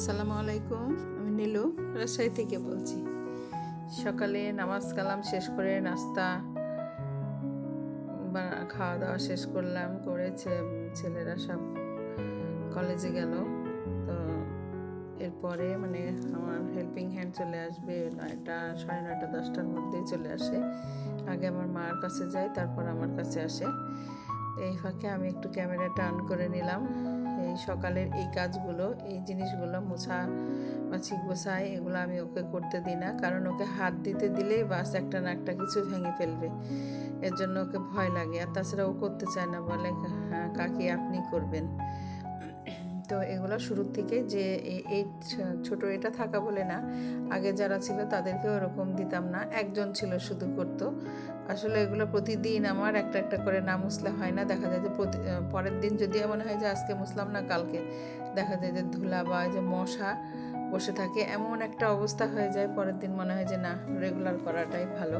আসসালামু আলাইকুম, আমি নীলু, রাজশাহী থেকে বলছি। সকালে নামাজ কালাম শেষ করে নাস্তা খাওয়া দাওয়া শেষ করলাম, করে ছেলেরা সব কলেজে গেল। তো এরপরে মানে আমার হেল্পিং হ্যান্ড চলে আসবে নয়টা, সাড়ে নয়টা, দশটার মধ্যেই চলে আসে। আগে আমার মার কাছে যাই, তারপর আমার কাছে আসে। এই ফাঁকে আমি একটু ক্যামেরাটা অন করে নিলাম। সকালের এই কাজগুলো, এই জিনিসগুলো মোছা মাছি বসাই এগুলো আমি ওকে করতে দিই না। কারণ ওকে হাত দিতে দিলেই বাস একটা না একটা কিছু ভেঙে ফেলবে। এর জন্য ওকে ভয় লাগে। আর তাছাড়া ও করতে চায় না। বলে হ্যাঁ কাকি আপনি করবেন। তো এগুলো শুরুর থেকে যে এই ছোট এটা থাকা বলে না। আগে যারা ছিল তাদেরকে ওরকম দিতাম না। একজন ছিল শুধু করতো। আসলে এগুলো প্রতিদিন আমার একটা একটা করে না মুছলে হয় না। দেখা যায় যে পরের দিন যদি এমন হয় যে আজকে মুসলাম না, কালকে। দেখা যায় যে ধুলা বা যে মশা বসে থাকে, এমন একটা অবস্থা হয়ে যায়। পরের দিন মনে হয় যে না রেগুলার করাটাই ভালো।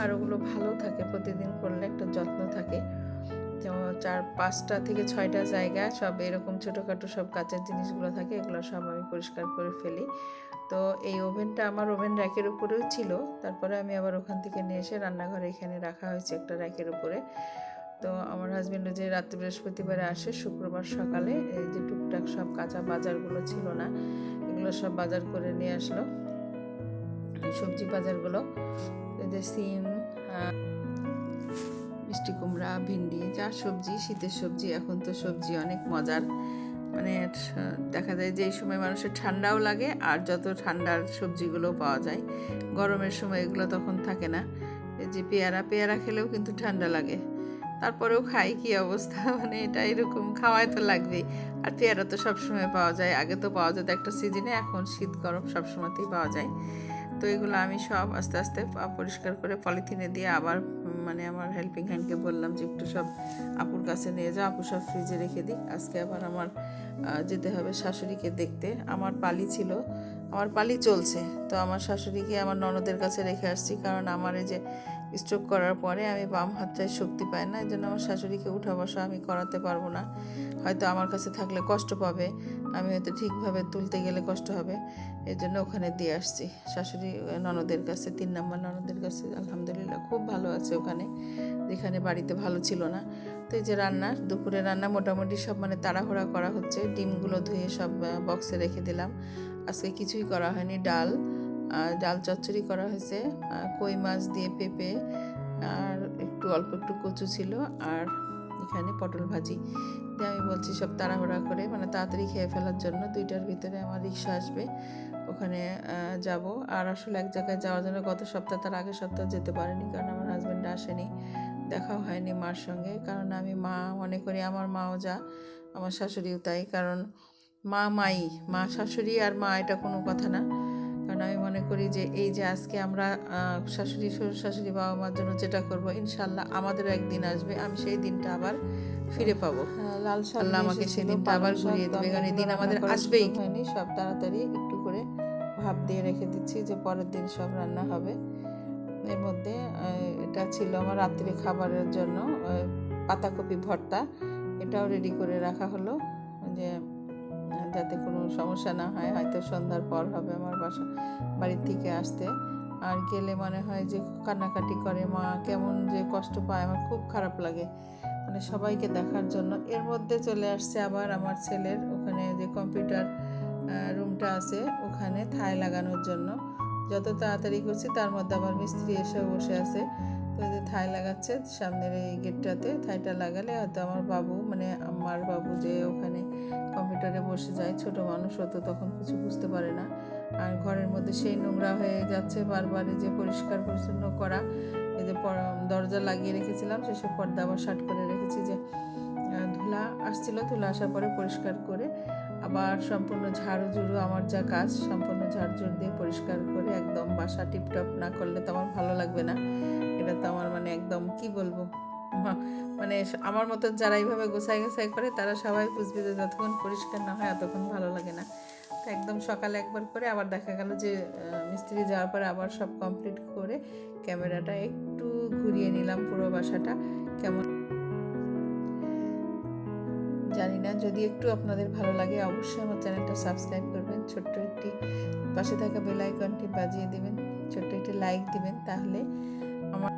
আর ওগুলো ভালো থাকে, প্রতিদিন করলে একটা যত্ন থাকে। চার, পাঁচটা থেকে ছয়টা জায়গা, সব এরকম ছোটোখাটো সব কাচের জিনিসগুলো থাকে, এগুলো সব আমি পরিষ্কার করে ফেলি। তো এই ওভেনটা আমার ওভেন র্যাকের উপরেও ছিল, তারপরে আমি আবার ওখান থেকে নিয়ে এসে রান্নাঘরে এখানে রাখা হয়েছে একটা র্যাকের উপরে। তো আমার হাজব্যান্ড যে রাত্রি বৃহস্পতিবারে আসে, শুক্রবার সকালে, এই যে টুকটাক সব কাঁচা বাজারগুলো ছিল না, এগুলো সব বাজার করে নিয়ে আসলো। সবজি বাজারগুলো যে সিম মিষ্টি কুমড়া, ভিন্ডি, যা সবজি, শীতের সবজি, এখন তো সবজি অনেক মজার। মানে দেখা যায় যে এই সময় মানুষের ঠান্ডাও লাগে আর যত ঠান্ডার সবজিগুলো পাওয়া যায়, গরমের সময় এগুলো তখন থাকে না। যে পেয়ারা পেয়ারা খেলেও কিন্তু ঠান্ডা লাগে। তারপরেও খাই, কি অবস্থা? মানে এটা এরকম খাওয়াই তো লাগবেই। আর পেয়ারা তো সবসময় পাওয়া যায়। আগে তো পাওয়া যেত একটা সিজনে, এখন শীত, গরম সবসময়তেই পাওয়া যায়। তো এগুলো আমি সব আস্তে আস্তে পরিষ্কার করে পলিথিনে দিয়ে আবার মানে আমার হেল্পিং হ্যান্ডকে বললাম যে একটু সব আপুর কাছে নিয়ে যাও, আপু সব ফ্রিজে রেখে দিই আজকে আবার আমার যেতে হবে শাশুড়িকে দেখতে। আমার পালি ছিল, আমার পালি চলছে। তো আমার শাশুড়িকে, আমার ননদের কাছে রেখে আসছি। কারণ আমার এই যে স্ট্রোক করার পরে আমি বাম হাতটায় শক্তি পাই না এই জন্য আমার শাশুড়িকে উঠা বসা আমি করাতে পারব না। হয়তো আমার কাছে থাকলে কষ্ট পাবে, আমি হয়তো ঠিকভাবে তুলতে গেলে কষ্ট হবে এই জন্য ওখানে দিয়ে আসছি। শাশুড়ি ননদের কাছে, তিন নম্বর ননদের কাছে আলহামদুলিল্লাহ খুব ভালো আছে ওখানে, যেখানে বাড়িতে ভালো ছিল না। তো এই যে রান্না, দুপুরে রান্না মোটামুটি সব মানে তাড়াহুড়া করা হচ্ছে, ডিমগুলো ধুয়ে সব বক্সে রেখে দিলাম। আজকে কিছুই করা হয়নি, ডাল ডাল চচ্চড়ি করা হয়েছে কই মাছ দিয়ে পেঁপে, আর একটু অল্প একটু কচু ছিল, আর এখানে পটল ভাজি। দিয়ে আমি বলছি সব তাড়াহুড়া করে মানে তাড়াতাড়ি খেয়ে ফেলার জন্য দুইটার ভিতরে আমার রিক্সা আসবে, ওখানে যাব। আর আসলে এক জায়গায় যাওয়ার জন্য গত সপ্তাহ, তার আগের সপ্তাহ যেতে পারিনি, কারণ আমার হাজব্যান্ড আসেনি, দেখাও হয়নি মার সঙ্গে, কারণ আমি মা, মনে করি আমার মাও যা, আমার শাশুড়িও তাই, কারণ মা মাই, মা শাশুড়ি আর মা, এটা কোনো কথা না। আমি মনে করি যে এই যে আজকে আমরা শাশুড়ি শ্বশুর শাশুড়ি বাবা মার জন্য যেটা করব ইনশাল্লাহ আমাদেরও একদিন আসবে আমি সেই দিনটা আবার ফিরে পাবো। লাল শাক আল্লাহ আমাকে এসেছিল, সেদিনটা আবার ঘুরিয়ে দেবে কারণ এই দিন আমাদের আসবেই। হয়নি সব তাড়াতাড়ি একটু করে ভাব দিয়ে রেখে দিচ্ছি যে পরের দিন সব রান্না হবে। এর মধ্যে এটা ছিল আমার রাত্রি খাবারের জন্য পাতাকপি ভর্তা এটাও রেডি করে রাখা হলো যে যাতে কোনো সমস্যা না হয়, হয়তো সন্ধ্যার পর হবে আমার বাসা, বাড়ির থেকে আসতে। আর গেলে মনে হয় যে কান্নাকাটি করে, মা কেমন যে কষ্ট পায়, আমার খুব খারাপ লাগে। মানে সবাইকে দেখার জন্য। এর মধ্যে চলে আসছে আবার আমার ছেলের, ওখানে যে কম্পিউটার রুমটা আছে, ওখানে থাই লাগানোর জন্য। যত তাড়াতাড়ি করছি, তার মধ্যে আবার মিস্ত্রি এসে বসে আছে। তো যে থাই লাগাচ্ছে, সামনের এই গেটটাতে থাইটা লাগালে হয়তো আমার বাবু মানে আমার বাবু যে ওখানে কম্পিউটারে বসে যায়, ছোট মানুষ হতো তখন কিছু বুঝতে পারে না। আর ঘরের মধ্যে সেই নোংরা হয়ে যাচ্ছে, বারবার যে পরিষ্কার পরিচ্ছন্ন করা। এই যে দরজা লাগিয়ে রেখেছিলাম, সেসব পর্দা আবার শার্ট করে রেখেছি যে ধুলা আসছিল। ধুলা আসার পরে পরিষ্কার করে আবার সম্পূর্ণ ঝাড়ু ঝুড়ু আমার যা কাজ, সম্পূর্ণ ঝাড় ঝুড় দিয়ে পরিষ্কার করে একদম বাসা টিপটপ না করলে তো আমার ভালো লাগবে না। এটা তো আমার মানে একদম কি বলব? মানে আমার মতো যারা এইভাবে গোছাই গোছাই করে, তারা সবাই বুঝবে যে যতক্ষণ পরিষ্কার না হয় এতক্ষণ ভালো লাগে না। তো একদম সকালে একবার করে আবার দেখা গেল যে মিস্ত্রি যাওয়ার পরে আবার সব কমপ্লিট করে ক্যামেরাটা একটু ঘুরিয়ে নিলাম পুরো বাসাটা। কেমন? জানি না, যদি একটু আপনাদের ভালো লাগে অবশ্যই আমার চ্যানেলটা সাবস্ক্রাইব করবেন। ছোট্ট একটি পাশে থাকা বেল আইকনটি বাজিয়ে দেবেন, ছোট্ট একটি লাইক দিবেন, তাহলে আমার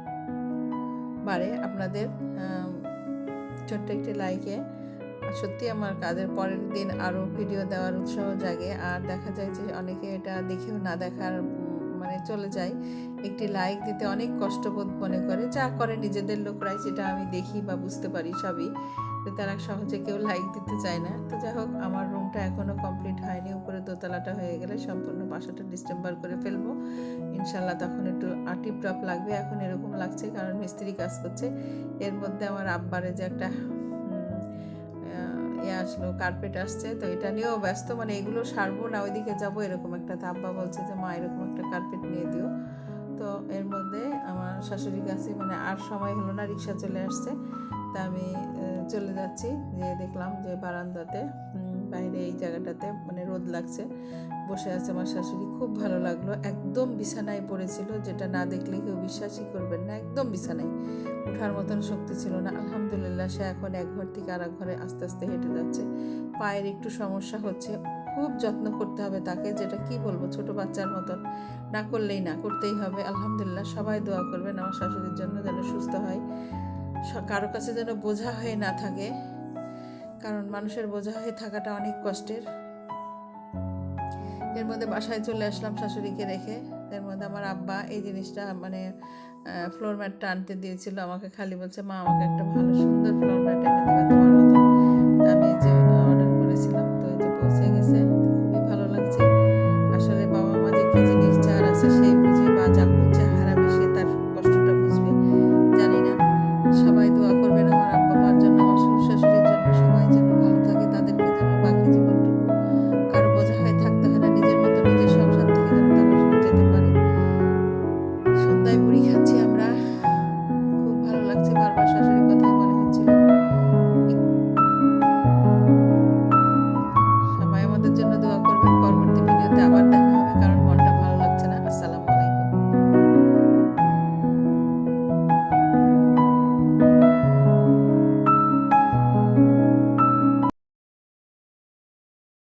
বারে আপনাদের ছোট্ট একটি লাইকে সত্যি আমার কাজের পরের দিন আরও ভিডিও দেওয়ার উৎসাহ জাগে। আর দেখা যায় যে অনেকে এটা দেখেও না দেখার মানে চলে যায়। একটি লাইক দিতে অনেক কষ্টবোধ মনে করে। যা করে নিজেদের লোকরাই যেটা আমি দেখি বা বুঝতে পারি সবই। তো তারা সহজে কেউ লাইক দিতে চায় না। তো যাই হোক, আমার রুমটা এখনও কমপ্লিট হয়নি। উপরে দোতলাটা হয়ে গেলে সম্পূর্ণ বাসাটা ডিসেম্বর করে ফেলব। ইনশাল্লাহ তখন একটু আটিপ টপ লাগবে। এখন এরকম লাগছে কারণ মিস্ত্রি কাজ করছে। এর মধ্যে আমার আব্বারে যে একটা ইয়ে আসলো কার্পেট আসছে। তো এটা নিয়েও ব্যস্ত। মানে এগুলো সারবো না, ওইদিকে যাব এরকম একটা। তো আব্বা বলছে যে, মা, এরকম একটা কার্পেট নিয়ে দিও। তো এর মধ্যে আমার শাশুড়ির কাছে মানে আর সময় হলো না, রিক্সা চলে আসছে। তা আমি চলে যাচ্ছি। যে দেখলাম যে বারান্দাতে বাইরে এই জায়গাটাতে মানে রোদ লাগছে। বসে আছে আমার শাশুড়ি। খুব ভালো লাগল। একদম বিছানায় পড়েছিল, যেটা না দেখলে কেউ বিশ্বাসই করবেন না। একদম বিছানায়। ওঠার মতন শক্তি ছিল না। আলহামদুলিল্লাহ, সে এখন এক ঘর থেকে আর ঘরে আস্তে আস্তে হেঁটে যাচ্ছে। পায়ের একটু সমস্যা হচ্ছে। খুব যত্ন করতে হবে তাকে, যেটা কি বলব, ছোট বাচ্চার মতন। না করলেই না, করতেই হবে। আলহামদুলিল্লাহ, সবাই দোয়া করবেন আমার শাশুড়ির জন্য যেন সুস্থ হয়। কারও কাছে যেন বোঝা হয়ে না থাকে, কারণ মানুষের বোঝা হয়ে থাকাটা অনেক কষ্টের। এর মধ্যে বাসায় চলে আসলাম শাশুড়িকে রেখে। এর মধ্যে আমার আব্বা এই জিনিসটা মানে ফ্লোর ম্যাটটা আনতে দিয়েছিল। আমাকে খালি বলছে, মা, আমাকে একটা ভালো সুন্দর ফ্লোর ম্যাট এনে দেবে তোমার মতো। আমি যে অর্ডার করেছিলাম, তো এই যে পৌঁছে গেছে। খুবই ভালো লাগছে। আসলে বাবা মা যে কী জিনিস আছে সেই